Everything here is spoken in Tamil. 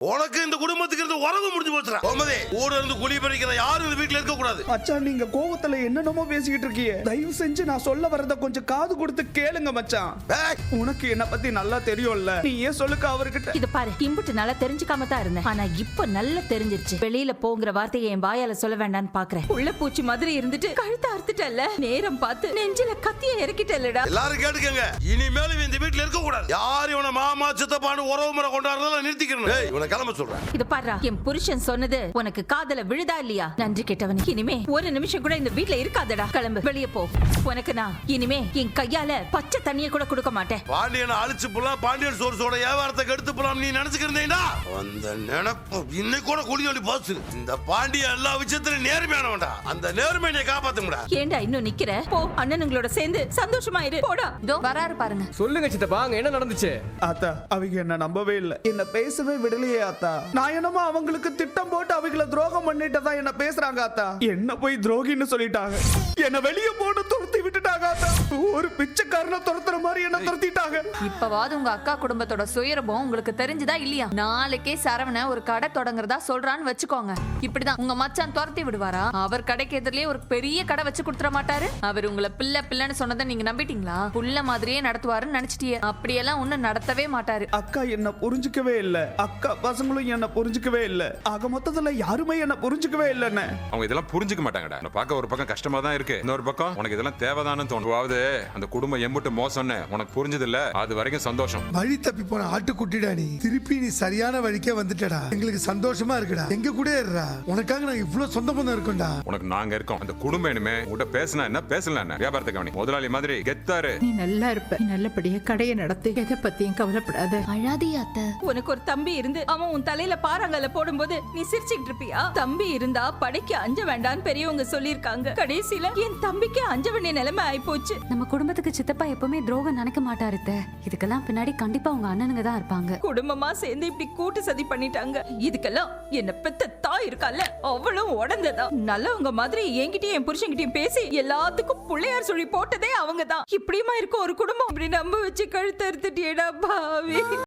உனக்கு இந்த குடும்பத்துக்கு இருந்து உறவு முடிஞ்சு போச்சுடா கோமதி ஊர்ல இருந்து குழி பறிக்கிற யாரும் இந்த வீட்டுல இருக்க கூடாது. மச்சான் நீங்க கோவத்துல என்னென்னமோ பேசிக்கிட்டு இருக்கீங்க. தயவு செஞ்சு நான் சொல்ல வரத கொஞ்சம் காது கொடுத்து கேளுங்க மச்சான். ஏய், உனக்கு என்ன பத்தி நல்லா தெரியும்ல. நீ ஏன் சொல்லுக்க அவர்கிட்ட? இது பாரு இம்புட்டு நல்லா தெரிஞ்சுக்காம தான் இருந்தேன். ஆனா இப்ப நல்லா தெரிஞ்சிருச்சு. வெளியில போங்கிற வார்த்தையை என் வாயால சொல்ல வேண்டாம்னு பாக்குறேன். உள்ள பூச்சி மாதிரி இருந்துட்டு கழுத்த அறுத்துட்டல்ல. நேரம் பார்த்து நெஞ்சில கத்திய இறக்கிட்டல்லடா. எல்லாரும் கேட்டுக்கங்க. இனிமேலும் இந்த வீட்டுல இருக்க கூடாது. யார் இவனை மாமா சித்தப்பான்னு உறவு முறை கொண்டாடுறதெல்லாம் நிறுத்திக்கிறேன் ஏய், இவனை கிளம்ப சொல்றேன். இது பாரு என் புருஷன் சொன்னது உனக்கு காதல விழுதா இல்லையா? நன்றி கெட்டவன். இனிமே ஒரு நிமிஷம் கூட இந்த வீட்ல இருக்காதடா. கிளம்பு வெளிய போ. உனக்கு நான் இனிமே என் கையால பச்சை தண்ணிய கூட கொடுக்க மாட்டேன். பாண்டியனை அழிச்சு போலாம் பாண்டியன் சோர்ஸோட வியாபாரத்தை கெடுத்து போலாம் நீ நினைச்சுக்கிறீங்களா அந்த நினைப்பு இன்னைக்கு கூட சொல்லி போச்சு. இந்த பாண்டிய எல்லா விஷயத்திலும் நேர்மையானவன்டா. அந்த நேர்மையை காப்பாத்துங்கடா ஏன்டா இன்னும் நிக்கிற? போ அண்ணனுங்களோட சேர்ந்து சந்தோஷமா இரு. போடா. இதோ வராரு பாருங்க. சொல்லுங்க சித்தப்பா அங்க என்ன நடந்துச்சு? ஆத்தா அவங்க என்ன நம்பவே இல்ல. என்ன பேசவே விடலையே ஆத்தா. நான் என்னமோ அவங்களுக்கு திட்டம் போட்டு அவங்கள துரோகம் பண்ணிட்டதா என்ன பேசுறாங்க ஆத்தா என்ன போய் துரோகின்னு சொல்லிட்டாங்க. என்ன வெளியே போட்டு துரத்தி விட்டுட்டாங்க ஆத்தா ஒரு பிச்சைக்காரனை துரத்துற மாதிரி என்ன துரத்திட்டாங்க. இப்பவாவது உங்க அக்கா குடும்பத்தோட சுயரபம் உங்களுக்கு தெரிஞ்சுதா இல்லையா? நாளைக்கே சரவண ஒரு கடை தொடங்குறதா சொல்றான்னு வச்சுக்கோங்க. இப்படிதான். உங்க மச்சான் துரத்தி விடுவாரா? அவர் கடைக்கு எதிரிலே ஒரு பெரிய கடை வச்சு கொடுத்துற மாட்டாரு? அவர் உங்களை பிள்ளை பிள்ளைன்னு சொன்னதை நீங்க நம்பிட்டீங்களா? புள்ள மாதிரியே நடத்துவாருன்னு நினைச்சிட்டியே. அப்படியெல்லாம் ஒண்ணும் நடத்தவே மாட்டாரு. அக்கா என்ன புரிஞ்சுக்கவே இல்ல. அக்கா பசங்களும் என்ன புரிஞ்சுக்கவே இல்ல. ஆக மொத்தத்துல யாருமே என்ன புரிஞ்சுக்கவே இல்லன்னு. அவங்க இதெல்லாம் புரிஞ்சுக்க மாட்டாங்கடா. உன்னை பார்க்க ஒரு பக்கம் கஷ்டமா தான் இருக்கு. இன்னொரு பக்கம் உனக்கு இதெல்லாம் தேவைதானு தோணுவாவது அந்த குடும்பம் எம்பிட்டு மோசம்னு உனக்கு புரிஞ்சது இல்ல அது வரைக்கும் சந்தோஷம். வழி தப்பி போன ஆட்டுக்குட்டிடா நீ. திருப்பி நீ சரியான வழிக்கே வந்துட்டடா. எங்களுக்கு சந்தோஷமா இருக்குடா. எங்க கூட இருடா. உனக்காக நாங்க இவ்வளவு சொந்த பந்தம் இருக்கோம்டா. உனக்கு நாங்க இருக்கோம். அந்த குடும்பம் இனிமே உங்ககிட்ட பேசினா என்ன? பேசலாம் என்ன? வியாபாரத்தை கவனி. முதலாளி மாதிரி கெத்தாரு. நீ நல்லா இருப்ப. நீ நல்லபடியா கடையை நடத்து. எதை பத்தியும் கவலைப்படாத. அழாதியா அத்தை. உனக்கு ஒரு தம்பி இருந்து அவன் உன் தலையில பாறாங்கல்ல போடும்போது நீ சிரிச்சுக்கிட்டு இருப்பியா தம்பி இருந்தா படைக்கு அஞ்ச வேண்டாம்னு பெரியவங்க சொல்லிருக்காங்க கடைசியில என் தம்பிக்கு அஞ்ச வேண்டிய நிலைமை ஆயிப்போச்சு. நம்ம குடும்பத்துக்கு சித்தப்பா எப்பவுமே துரோகம் நினைக்க மாட்டாரு. இதுக்கெல்லாம் பின்னாடி கண்டிப்பா உங்க அண்ணனுங்க தான் இருப்பாங்க. குடும்பமா சேர்ந்து இப்படி கூட்டு சதி பண்ணிட்டாங்க. இதுக்கெல்லாம் என்ன பெத்த தாய் இருக்கால அவளும் உடந்ததா? நல்லவங்க மாதிரி என்கிட்டயும் என் புருஷன்கிட்டயும் பேசி எல்லாத்துக்கும் பிள்ளையார் சொல்லி போட்டதே அவங்க தான் இப்படியுமா இருக்கும் ஒரு குடும்பம்? அப்படி நம்ப வச்சு கழுத்து அறுத்துட்டியடா பாவி.